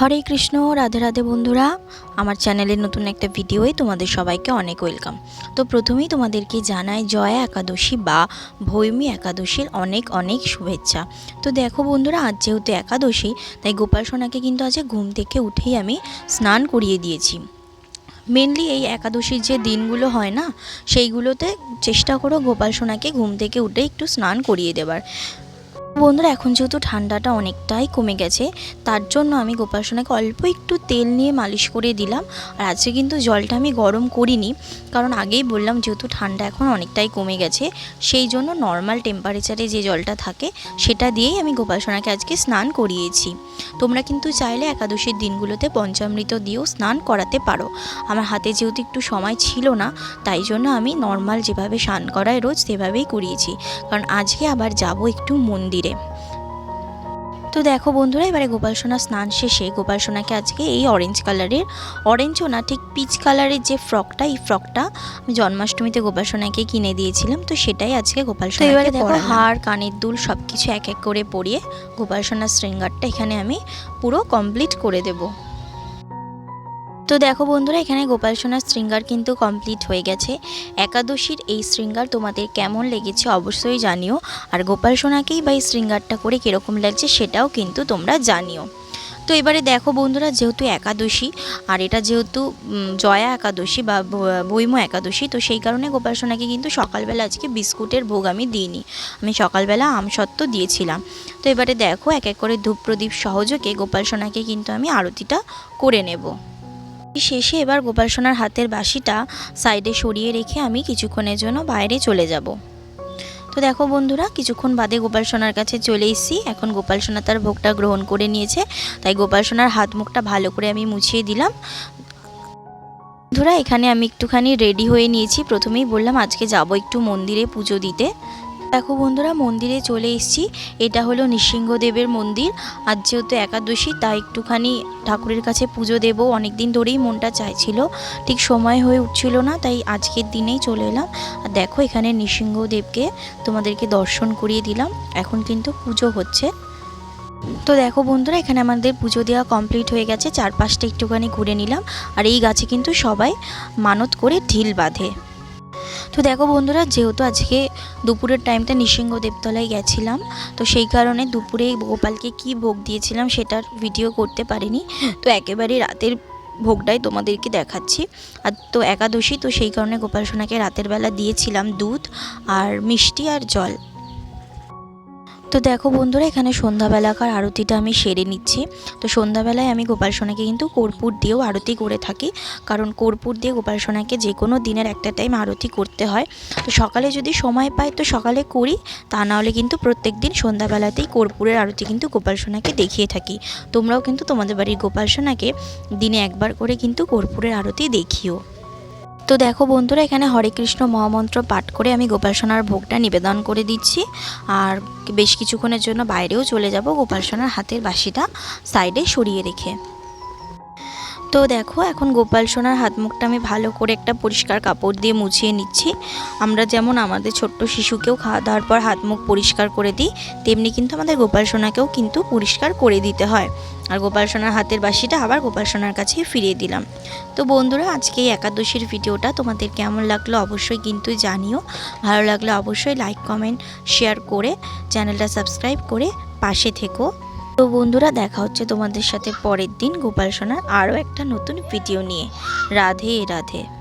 হরে কৃষ্ণ, রাধে রাধে বন্ধুরা। আমার চ্যানেলের নতুন একটা ভিডিওয়ে তোমাদের সবাইকে অনেক ওয়েলকাম। তো প্রথমেই তোমাদেরকে জানাই জয়া একাদশী বা ভৈমী একাদশীর অনেক অনেক শুভেচ্ছা। তো দেখো বন্ধুরা, আজ যেহেতু একাদশী, তাই গোপাল সোনাকে কিন্তু আজ ঘুম থেকে উঠেই আমি স্নান করিয়ে দিয়েছি। মেনলি এই একাদশীর যে দিনগুলো হয় না, সেইগুলোতে চেষ্টা করো গোপাল সোনাকে ঘুম থেকে উঠে একটু স্নান করিয়ে দেবার। বন্ধুরা, এখন যেহেতু ঠান্ডাটা অনেকটাই কমে গেছে, তার জন্য আমি গোপাল সোনাকে অল্প একটু তেল নিয়ে মালিশ করে দিলাম। আর আজকে কিন্তু জলটা আমি গরম করিনি, কারণ আগেই বললাম যেহেতু ঠান্ডা এখন অনেকটাই কমে গেছে, সেই জন্য নর্মাল টেম্পারেচারে যে জলটা থাকে, সেটা দিয়েই আমি গোপাল সোনাকে আজকে স্নান করিয়েছি। তোমরা কিন্তু চাইলে একাদশীর দিনগুলোতে পঞ্চামৃত দিয়েও স্নান করাতে পারো। আমার হাতে যেহেতু একটু সময় ছিল না, তাই জন্য আমি নর্মাল যেভাবে স্নান করায় রোজ সেভাবেই করিয়েছি। কারণ আজকে আবার যাব একটু মন্দিরে। তো দেখো বন্ধুরা এবারে গোপাল সোনা স্নান শেষে গোপাল সোনাকে আজকে এই অরেঞ্জ কালারের অরেঞ্জও না ঠিক পিচ কালারের যে ফ্রকটা এই ফ্রকটা আমি জন্মাষ্টমীতে গোপাল সোনাকে কিনে দিয়েছিলাম। তো সেটাই আজকে গোপাল সোনা এবারে দেখো হার কানের দুল সব কিছু এক এক করে পরিয়ে গোপাল সোনার শৃঙ্গারটা এখানে আমি পুরো কমপ্লিট করে দেবো। তো দেখো বন্ধুরা, এখানে গোপাল সোনার শৃঙ্গার কিন্তু কমপ্লিট হয়ে গেছে। একাদশীর এই শৃঙ্গার তোমাদের কেমন লেগেছে অবশ্যই জানিও। আর গোপাল সোনাকেই বা এই শৃঙ্গারটা করে কীরকম লাগছে সেটাও কিন্তু তোমরা জানিও। তো এবারে দেখো বন্ধুরা, যেহেতু একাদশী, আর এটা যেহেতু জয়া একাদশী বা বৈম একাদশী, তো সেই কারণে গোপাল সোনাকে কিন্তু সকালবেলা আজকে বিস্কুটের ভোগ আমি দিইনি। আমি সকালবেলা আমসত্ত্ব দিয়েছিলাম। তো এবারে দেখো, এক এক করে ধূপ প্রদীপ সহযোগে গোপাল সোনাকে কিন্তু আমি আরতিটা করে নেব। শেষে এবার গোপাল সোনার হাতের বাসিটা সাইডে সরিয়ে রেখে আমি কিছুক্ষণের জন্য বাইরে চলে যাব। তো দেখো বন্ধুরা, কিছুক্ষণ বাদে গোপাল সোনার কাছে চলে এসেছি। এখন গোপাল সোনা তার ভোগটা গ্রহণ করে নিয়েছে, তাই গোপাল সোনার হাত মুখটা ভালো করে আমি মুছিয়ে দিলাম। বন্ধুরা, এখানে আমি একটুখানি রেডি হয়ে নিয়েছি। প্রথমেই বললাম আজকে যাব একটু মন্দিরে পুজো দিতে। দেখো বন্ধুরা, মন্দিরে চলে এসেছি। এটা হলো নৃসিংহদেবের মন্দির। আজ যেহেতু একাদশী, তাই একটুখানি ঠাকুরের কাছে পুজো দেব। অনেক দিন ধরেই মনটা চাইছিল। ঠিক সময় হয়ে উঠছিল না, তাই আজকের দিনেই চলে এলাম। আর দেখো, এখানে নৃসিংহদেবকে তোমাদেরকে দর্শন করিয়ে দিলাম। এখন কিন্তু পুজো হচ্ছে। তো দেখো বন্ধুরা, এখানে আমাদের পুজো দেওয়া কমপ্লিট হয়ে গেছে। চারপাশটা একটুখানি ঘুরে নিলাম। আর এই গাছে কিন্তু সবাই মানত করে ঢিল বাঁধে। তো দেখো বন্ধুরা, যেহেতু আজকে দুপুরের টাইমটা নৃসিংহ দেবতলায় গেছিলাম, তো সেই কারণে দুপুরে গোপালকে কি ভোগ দিয়েছিলাম সেটার ভিডিও করতে পারিনি। তো একেবারে রাতের ভোগটাই তোমাদেরকে দেখাচ্ছি। আর তো একাদশী, তো সেই কারণে গোপাল সোনাকে রাতের বেলা দিয়েছিলাম দুধ আর মিষ্টি আর জল। তো দেখো বন্ধুরা, এখানে সন্ধ্যাবেলাকার আরতিটা আমি সেরে নিচ্ছি। তো সন্ধ্যাবেলায় আমি গোপাল সোনাকে কিন্তু কর্পূর দিয়েও আরতি করে থাকি। কারণ কর্পূর দিয়ে গোপাল সোনাকে যে কোনো দিনের একটা টাইম আরতি করতে হয়। তো সকালে যদি সময় পাই, তো সকালে করি। তা নাহলে কিন্তু প্রত্যেক দিন সন্ধ্যাবেলাতেই কর্পূরের আরতি কিন্তু গোপাল সোনাকে দেখিয়ে থাকি। তোমরাও কিন্তু তোমাদের বাড়ির গোপাল সোনাকে দিনে একবার করে কিন্তু কর্পূরের আরতি দেখিও। তো দেখো বন্ধুরা, এখানে হরে কৃষ্ণ মহামন্ত্র পাঠ করে আমি গোপাল সোনার ভোগটা নিবেদন করে দিচ্ছি। আর বেশ কিছুক্ষণের জন্য বাইরেও চলে যাব গোপাল সোনার হাতের বাসিটা সাইডে সরিয়ে রেখে। তো দেখো, এখন গোপাল সোনার হাত মুখটা আমি ভালো করে একটা পরিষ্কার কাপড় দিয়ে মুছিয়ে নিচ্ছি। আমরা যেমন আমাদের ছোট্ট শিশুকেও খাওয়া দাওয়ার পর হাত মুখ পরিষ্কার করে দিই, তেমনি কিন্তু আমাদের গোপাল সোনাকেও কিন্তু পরিষ্কার করে দিতে হয়। আর গোপাল সোনার হাতের বাসিটা আবার গোপাল সোনার কাছে ফিরিয়ে দিলাম। তো বন্ধুরা, আজকে এই একাদশীর ভিডিওটা তোমাদের কেমন লাগল অবশ্যই কিন্তু জানিও। ভালো লাগলে অবশ্যই লাইক কমেন্ট শেয়ার করে চ্যানেলটা সাবস্ক্রাইব করে পাশে থেকো। তো বন্ধুরা, দেখা হচ্ছে তোমাদের সাথে পরের দিন গোপাল সোনার আরও একটা নতুন ভিডিও নিয়ে। রাধে রাধে।